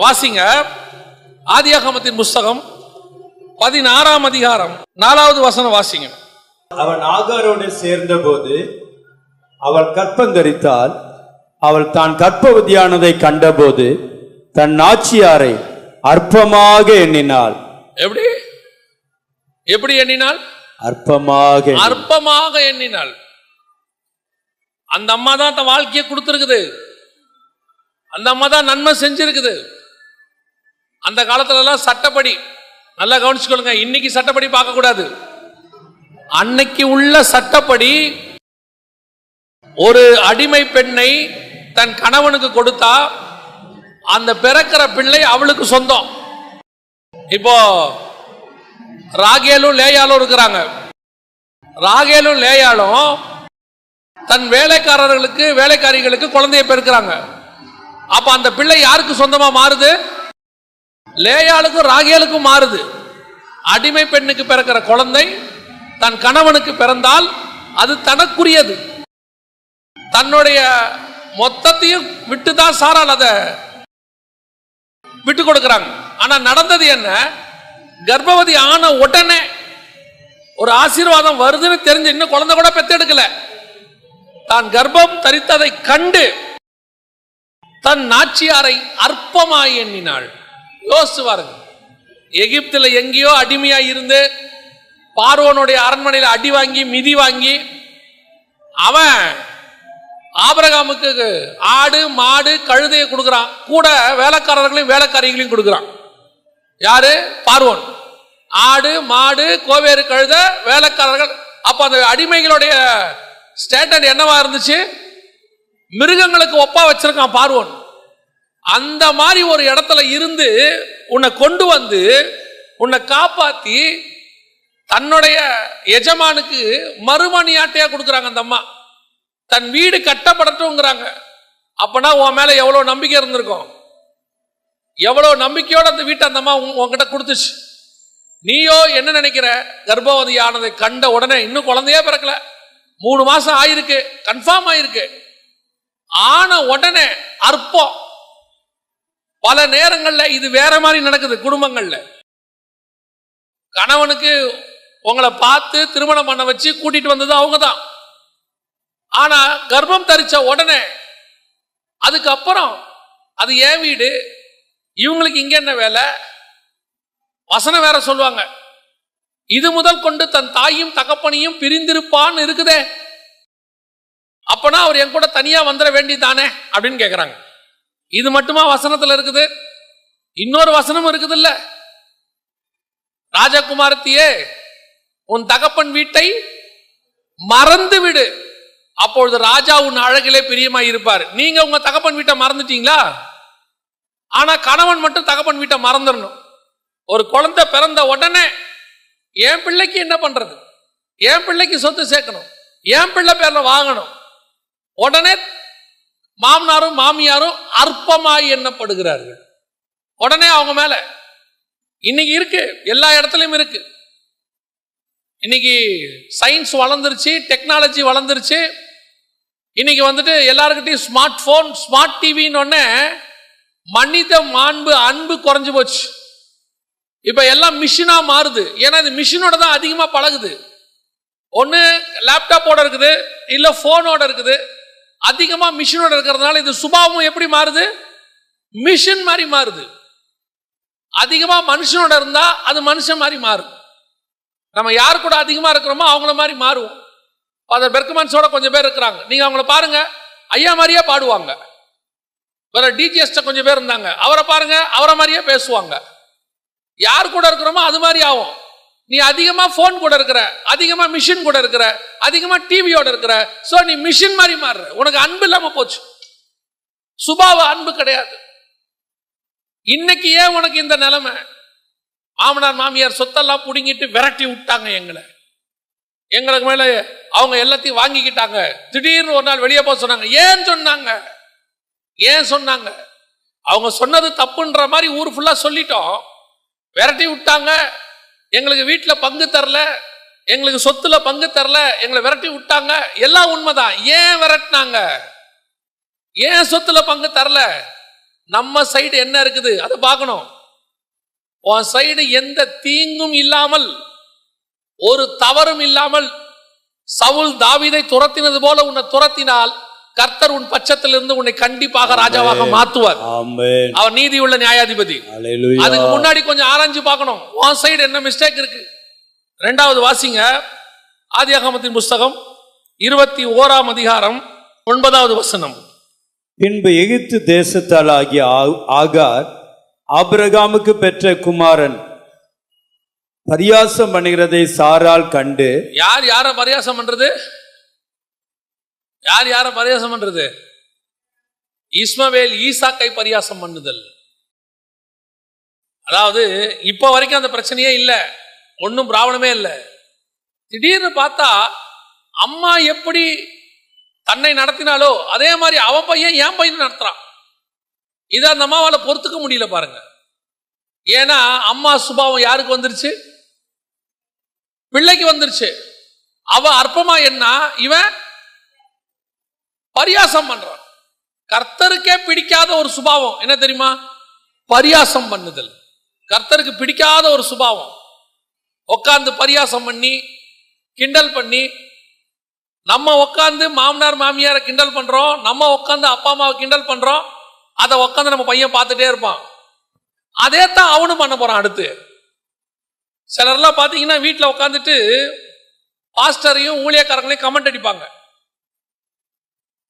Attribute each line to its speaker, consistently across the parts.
Speaker 1: வாசிங்க. ஆதியாகமத்தின் புஸ்தகம் பதினாறாம் அதிகாரம். நாலாவது வசனம் வாசிங்க.
Speaker 2: அவன் ஆகாரோடு சேர்ந்தபோது அவள் கற்பந்தரித்தால் அவள் தான் கற்பவதியானதை கண்டபோது தன் நாச்சியாரை அற்பமாக எண்ணினாள்.
Speaker 1: எப்படி? எப்படி எண்ணினாள்?
Speaker 2: அற்பமாக.
Speaker 1: அற்பமாக எண்ணினாள். அந்த அம்மா தான் தன் வாழ்க்கையை கொடுத்துருக்குது. அந்த அம்மா தான் நன்மை செஞ்சிருக்குது. அந்த காலத்துலலாம் சட்டப்படி நல்லா கவனிச்சுக்கொள்ளுங்க இன்னைக்கு சட்டப்படி பார்க்கக்கூடாது. அன்னைக்கு உள்ள சட்டப்படி ஒரு அடிமை பெண்ணை தன் கணவனுக்கு கொடுத்தா அந்த பிறக்கிற பிள்ளை அவளுக்கு சொந்தம். இப்போ ராகேலும் லேயாலும் இருக்கிறாங்க. ராகேலும் லேயாலும் தன் வேலைக்காரர்களுக்கு வேலைக்காரிகளுக்கு குழந்தையை பெருக்கிறாங்க. அப்ப அந்த பிள்ளை யாருக்கு சொந்தமா மாறுது? லேயாளுக்கும் ராகேலுக்கும் மாறுது. அடிமை பெண்ணுக்கு பிறக்கிற குழந்தை தன் கணவனுக்கு பிறந்தால் அது தனக்குரியது. தன்னுடைய மொத்தத்தையும் விட்டு தான் சாரால் அதை விட்டு கொடுக்கறாங்க. ஆனா நடந்தது என்ன? கர்ப்பவதி ஆன உடனே ஒரு ஆசீர்வாதம் வருதுன்னு தெரிஞ்சு இன்னும் குழந்தை கூட பெத்தெடுக்கல தான் கர்ப்பம் தரித்ததை கண்டு தன் நாச்சியாரை அற்பமாய் எண்ணினாள். யோசிச்சு பாருங்க. எகிப்தில் எங்கேயோ அடிமையாக இருந்து பார்வனுடைய அரண்மனையில் அடி வாங்கி மிதி வாங்கி அவன் ஆபரகாமுக்கு ஆடு மாடு கழுதையை கொடுக்குறான். கூட வேலைக்காரர்களையும் வேலைக்காரிகளையும் கொடுக்குறான். யாரு? பார்வன். ஆடு மாடு கோவேறு கழுத வேலைக்காரர்கள். அப்போ அந்த அடிமைகளுடைய ஸ்டேட்டர்ட் என்னவா இருந்துச்சு? மிருகங்களுக்கு ஒப்பா வச்சிருக்கான் பார்வன். அந்த மாதிரி ஒரு இடத்துல இருந்து உன்னை கொண்டு வந்து உன்னை காப்பாத்தி தன்னுடைய எஜமானுக்கு மறுமணியாட்டையா கொடுக்குறாங்க அந்த அம்மா. தன் வீடு கட்டப்படட்டும்ங்கிறாங்க. அப்பனா உன் மேல எவ்வளவு நம்பிக்கை இருந்திருக்கும்? எவ்வளவு நம்பிக்கையோட அந்த வீட்டை அந்த அம்மா உங்ககிட்ட உன்கிட்ட கொடுத்துச்சு. நீயோ என்ன நினைக்கிற? கர்ப்பவதி ஆனதை கண்ட உடனே இன்னும் குழந்தையே பிறக்கல. மூணு மாசம் ஆயிருக்கு கன்ஃபார்ம் ஆயிருக்கு. ஆன உடனே அற்பம். பல நேரங்கள்ல இது வேற மாதிரி நடக்குது குடும்பங்கள்ல. கணவனுக்கு உங்களை பார்த்து திருமணம் பண்ண வச்சு கூட்டிட்டு வந்தது அவங்க தான் ஆனா கர்ப்பம் தரிச்ச உடனே அதுக்கப்புறம் அது ஏன் வீடு? இவங்களுக்கு இங்க என்ன வேலை? வசனம் வேற சொல்லுவாங்க. இது முதல் கொண்டு தன் தாயும் தகப்பனையும் பிரிந்திருப்பான்னு இருக்குதே. அப்பனா அவர் என் கூட தனியா வந்துட வேண்டியதானே அப்படின்னு கேக்குறாங்க. இது மட்டுமா வசனத்தில் இருக்குது? இன்னொரு வசனம் இருக்குது இல்ல ராஜகுமாரத்தியே உன் தகப்பன் வீட்டை மறந்து விடு. அப்பொழுது ராஜா உன் அழகிலே பிரியமாய் இருப்பார். நீங்க உங்க தகப்பன் வீட்டை மறந்துட்டீங்களா? ஆனா கணவன் மட்டும் தகப்பன் வீட்டை மறந்துடணும். ஒரு குழந்தை பிறந்த உடனே என் பிள்ளைக்கு என்ன பண்றது? என் பிள்ளைக்கு சொத்து சேர்க்கணும். என் பிள்ளை பேர்ல வாங்கணும். உடனே மாமனாரும் மாமியாரும் அற்பமாய் எண்ணப்படுகிறார்கள். உடனே அவங்க மேல இன்னைக்கு இருக்கு எல்லா இடத்துலயும் இருக்கு. இன்னைக்கு சயின்ஸ் வளர்ந்துருச்சு டெக்னாலஜி வளர்ந்துருச்சு. இன்னைக்கு வந்துட்டு எல்லாருக்கிட்டையும் ஸ்மார்ட் போன் ஸ்மார்ட் டிவின்னு ஒன்னே மனித மாண்பு அன்பு குறைஞ்சு போச்சு. இப்ப எல்லாம் மிஷினா மாறுது. ஏன்னா இது மிஷினோட தான் அதிகமா பழகுது. ஒன்று லேப்டாப்போட இருக்குது இல்லை ஃபோனோட இருக்குது. அதிகமாக மிஷினோட இருக்கிறதுனால இது சுபாவம் எப்படி மாறுது? மிஷின் மாதிரி மாறுது. அதிகமா மனுஷனோட இருந்தா அது மனுஷன் மாதிரி மாறும். நம்ம யார் கூட அதிகமா இருக்கிறோமோ அவங்கள மாதிரி மாறுவோம். ஃபாதர் பெர்க்மன்ஸோட கொஞ்சம் பேர் இருக்கிறாங்க. நீங்க அவங்கள பாருங்க. ஐயா மாதிரியே பாடுவாங்க. வேற டிஜிஎஸ்ட கொஞ்சம் பேர் இருந்தாங்க. அவரை பாருங்க. அவரை மாதிரியே பேசுவாங்க. யார் கூட இருக்கிறோமோ அது மாதிரி ஆகும். நீ அதிகமா ஃபோன் கூட இருக்கிற அதிகமா மிஷின் கூட இருக்கிற அதிகமா டிவியோட இருக்கிற சோ நீ மிஷின் மாதிரி மாறுற. உனக்கு அன்பு இல்லாம போச்சு. சுபாவ அன்பு கிடையாது. இன்னைக்கு ஏன் உனக்கு இந்த நிலைமை? மாமனார் மாமியார் சொத்தெல்லாம் புடுங்கிட்டு விரட்டி விட்டாங்க எங்களை. எங்களுக்கு மேல அவங்க எல்லாத்தையும் வாங்கிக்கிட்டாங்க. திடீர்னு ஒரு நாள் வெளியே போக சொன்னாங்க. ஏன் சொன்னாங்க? ஏன் சொன்னாங்க? அவங்க சொன்னது தப்புன்ற மாதிரி ஊர் ஃபுல்லா சொல்லிட்டோம். விரட்டி விட்டாங்க. எங்களுக்கு வீட்டில் பங்கு தரல எங்களுக்கு சொத்துல பங்கு தரல எங்களை விரட்டி விட்டாங்க. எல்லாம் உண்மைதான். ஏன் விரட்டினாங்க? ஏன் சொத்துல பங்கு தரல? நம்ம சைடு என்ன இருக்குது? அதை பார்க்கணும். உன் சைடு எந்த தீங்கும் இல்லாமல் ஒரு தவறும் இல்லாமல் சவுல் தாவிதை துரத்தினது போல உன்னை துரத்தினால் கர்த்தர் உன் பட்சத்திலிருந்து உன்னை கண்டிப்பாக ராஜாவாக மாத்துவார் அவர் நீதியுள்ள நியாயாதிபதி.
Speaker 2: அல்லேலூயா
Speaker 1: அதுக்கு முன்னாடி கொஞ்சம் ஆராய்ஞ்சு பார்க்கணும். உன் சைடு என்ன மிஸ்டேக் இருக்கு? ரெண்டாவது வாசிங்க. ஆதியாகமத்தின் புஸ்தகம் இருபத்தி ஓராம் அதிகாரம் ஒன்பதாவது வசனம்.
Speaker 2: பின்பு எகிப்து தேசத்தால் ஆகிய ஆகார் ஆபிரகாமுக்கு பெற்ற குமாரன் பரியாசம் பண்ணுகிறதை சாரால் கண்டு
Speaker 1: யார் யார பரியாசம் பண்றது? யார் யார பரியாசம் பண்றது? இஸ்மவேல் ஈசாக்கை பரியாசம் பண்ணுதல். அதாவது இப்ப வரைக்கும் அந்த பிரச்சனையே இல்லை. ஒன்றும் பிராவணமே இல்லை. திடீர்னு பார்த்தா அம்மா எப்படி தன்னை நடத்தினாலோ அதே மாதிரி அவ பையன் என் பையன் நடத்துறான். இதை அந்த அம்மாவால பொறுத்துக்க முடியல பாருங்க. ஏன்னா அம்மா சுபாவம் யாருக்கு வந்துருச்சு? பிள்ளைக்கு வந்துருச்சு. அவ அற்பமா என்ன? இவன் பரியாசம் பண்றான். கர்த்தருக்கே பிடிக்காத ஒரு சுபாவம். என்ன தெரியுமா? பரியாசம் பண்ணுதல். கர்த்தருக்கு பிடிக்காத ஒரு சுபாவம். உட்காந்து பரியாசம் பண்ணி கிண்டல் பண்ணி நம்ம உட்காந்து மாமனார் மாமியாரை கிண்டல் பண்றோம் நம்ம உட்காந்து அப்பா அம்மாவை கிண்டல் பண்றோம் அதை உட்காந்து நம்ம பையன் பார்த்துட்டே இருப்பான். அதே தான் அவனும் பண்ண போறான் அடுத்து. சிலர்லாம் பார்த்தீங்கன்னா வீட்டில் உட்காந்துட்டு பாஸ்டரையும் ஊழியக்காரங்களையும் கமெண்ட் அடிப்பாங்க.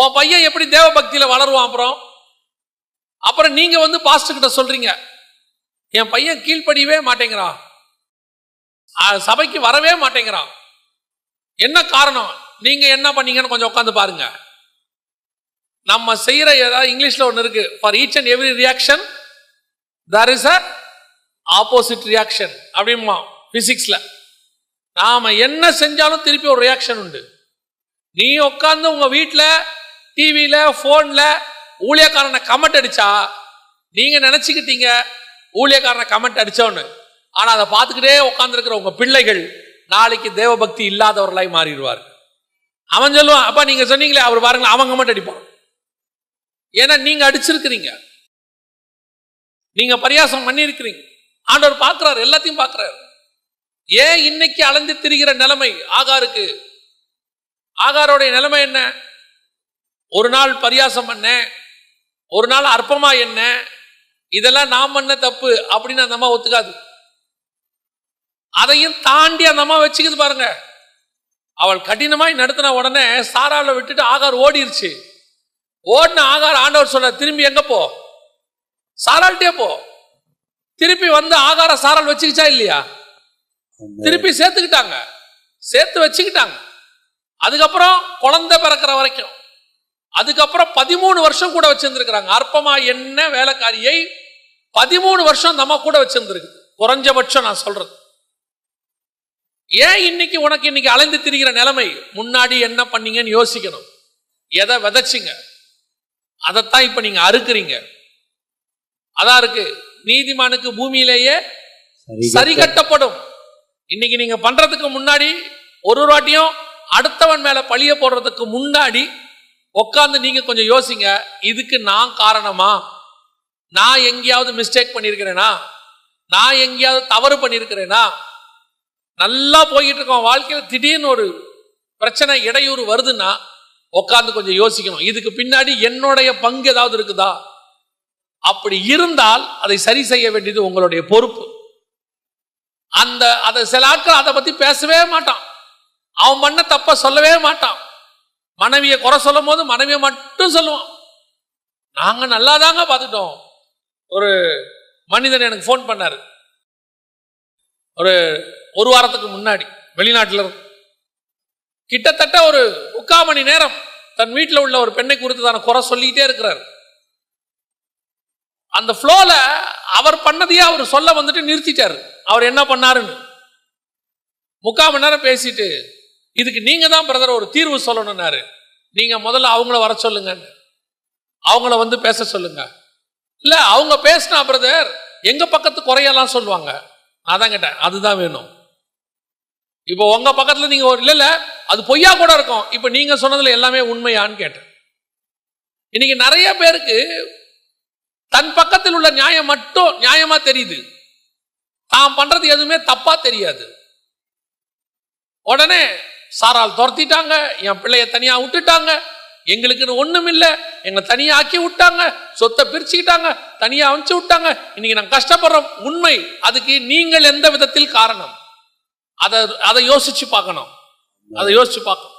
Speaker 1: உன் பையன் எப்படி தேவ பக்தியில வளருவான் அப்புறம்? அப்புறம் நீங்க வந்து பாஸ்டர் கிட்ட சொல்றீங்க. என் பையன் கீழ்ப்படியவே மாட்டேங்கிறான். சபைக்கு வரவே மாட்டேங்கிறான். என்ன காரணம்? நீங்க என்ன பண்ணீங்கன்னு கொஞ்சம் உட்காந்து பாருங்க. நம்ம செய்யற ஏதாவது இங்கிலீஷ்ல ஒன்று இருக்கு. For each and every reaction there is a opposite reaction அப்படிமா பிசிக்ஸ்ல நாம என்ன செஞ்சாலும் திருப்பி ஒரு ரியாக்ஷன் உண்டு. நீ உட்காந்து உங்க வீட்டில் டிவியில போன்ல ஊழியக்காரனை கமெண்ட் அடிச்சா நீங்க நினைச்சுக்கிட்டீங்க ஊழியக்காரனை கமெண்ட் அடிச்சோன்னு ஆனா அதை பார்த்துக்கிட்டே உட்காந்துருக்கிற உங்க பிள்ளைகள் நாளைக்கு தேவபக்தி இல்லாதவர்களாய் மாறிடுவார். அவன் சொல்லுவான் அப்பா நீங்க சொன்னீங்களே அவர் பாருங்களேன் அவன் கமெண்ட் அடிப்பான். ஏன்னா நீங்க அடிச்சிருக்கிறீங்க. நீங்க பரியாசம் பண்ணியிருக்கிறீங்க. ஆண்டவர் பார்க்கிறார் எல்லாத்தையும் பார்க்கிறார். ஏன் இன்னைக்கு அலைந்து திரிகிற நிலைமை ஆகாருக்கு? ஆகாரோடைய நிலைமை என்ன? ஒரு நாள் பரியாசம் பண்ண ஒரு நாள் அற்பமா என்ன இதெல்லாம் நான் பண்ண தப்பு அப்படின்னு அந்த அம்மா ஒத்துக்காது. அதையும் தாண்டி அந்த அம்மா வச்சுக்குது பாருங்க. அவள் கடினமாய் நடத்தின உடனே சாரால விட்டுட்டு ஆகார் ஓடிருச்சு. ஓடின ஆகார் ஆண்டவர் சொல்ற திரும்பி எங்க போ? சாராள்கிட்டே போ. திருப்பி வந்து ஆகார சாரால் வச்சுக்கிச்சா இல்லையா? திருப்பி சேர்த்துக்கிட்டாங்க. சேர்த்து வச்சுக்கிட்டாங்க. அதுக்கப்புறம் குழந்தை பிறக்கிற வரைக்கும். அதுக்கப்புறம் பதிமூணு வருஷம் கூட வச்சிருந்துருக்கிறாங்க. அற்பமா என்ன வேலைக்காரியை பதிமூணு வருஷம் நம்ம கூட வச்சிருந்துருக்கு. குறைஞ்சபட்சம் நான் சொல்றது. ஏன் இன்னைக்கு உனக்கு இன்னைக்கு அலைந்து திரிகிற நிலைமை? முன்னாடி என்ன பண்ணீங்கன்னு யோசிக்கணும். எதை விதைச்சிங்க? அதைத்தான் இப்ப நீங்க அறுக்குறீங்க. அதான் இருக்கு. நீதிமானுக்கு பூமியிலேயே சரி கட்டப்படும். இன்னைக்கு நீங்க பண்றதுக்கு முன்னாடி ஒரு ஒரு வாட்டியும் அடுத்தவன் மேல பழிய போடுறதுக்கு முன்னாடி உட்காந்து நீங்க கொஞ்சம் யோசிங்க இதுக்கு நான் காரணமா? நான் எங்கேயாவது மிஸ்டேக் பண்ணியிருக்கிறேனா? நான் எங்கேயாவது தவறு பண்ணியிருக்கிறேனா? நல்லா போயிட்டு இருக்கோம். வாழ்க்கையில் திடீர்னு ஒரு பிரச்சனை இடையூறு வருதுன்னா உட்காந்து கொஞ்சம் யோசிக்கணும். இதுக்கு பின்னாடி என்னுடைய பங்கு ஏதாவது இருக்குதா? அப்படி இருந்தால் அதை சரி செய்ய வேண்டியது உங்களுடைய பொறுப்பு. அந்த அதை சில ஆட்கள் அதை பத்தி பேசவே மாட்டான். அவன் பண்ண தப்ப சொல்லவே மாட்டான். மனைவியை குறை சொல்லும் போது மனைவியை மட்டும் சொல்லுவான் நாங்க நல்லா தாங்க பார்த்துட்டோம். ஒரு மனிதன் எனக்கு ஃபோன் பண்ணார். ஒரு ஒரு வாரத்துக்கு முன்னாடி வெளிநாட்டில் இருந்து. கிட்டத்தட்ட ஒரு முக்கால் மணி நேரம் தன் வீட்டில் உள்ள ஒரு பெண்ணை குறித்து தான குறை சொல்லிக்கிட்டே இருக்கிறார். அந்த ஃப்ளோவில் அவர் பண்ணதையே அவர் சொல்ல வந்துட்டு நிறுத்திட்டார். அவர் என்ன பண்ணாருன்னு. முக்கால் மணி நேரம் பேசிட்டு இதுக்கு நீங்க தான் பிரதர் ஒரு தீர்வு சொல்லணும்னாரு. நீங்க முதல்ல அவங்கள வர சொல்லுங்க. அவங்கள வந்து பேச சொல்லுங்க. இல்ல அவங்க பேசினா பிரதர் எங்க பக்கத்து குறையெல்லாம் சொல்லுவாங்க. நான் தான் கேட்டேன் அதுதான் வேணும். இப்போ உங்க பக்கத்துல நீங்க ஒரு இல்ல அது பொய்யா கூட இருக்கும். இப்போ நீங்க சொன்னதுல எல்லாமே உண்மையான்னு கேட்டேன். இன்னைக்கு நிறைய பேருக்கு தன் பக்கத்தில் உள்ள நியாயம் மட்டும் நியாயமா தெரியுது. தான் பண்றது எதுவுமே தப்பா தெரியாது. உடனே சாரால் துரத்திட்டாங்க என் பிள்ளைய தனியா விட்டுட்டாங்க. எங்களுக்குன்னு ஒண்ணும் இல்லை. எங்களை தனியா ஆக்கி விட்டாங்க. சொத்தை பிரிச்சுக்கிட்டாங்க. தனியா அனுப்பிச்சு விட்டாங்க. இன்னைக்கு நாங்கள் கஷ்டப்படுறோம். உண்மை. அதுக்கு நீங்கள் எந்த விதத்தில் காரணம்? அதை அதை யோசிச்சு பார்க்கணும். அதை யோசிச்சு பார்க்கணும்.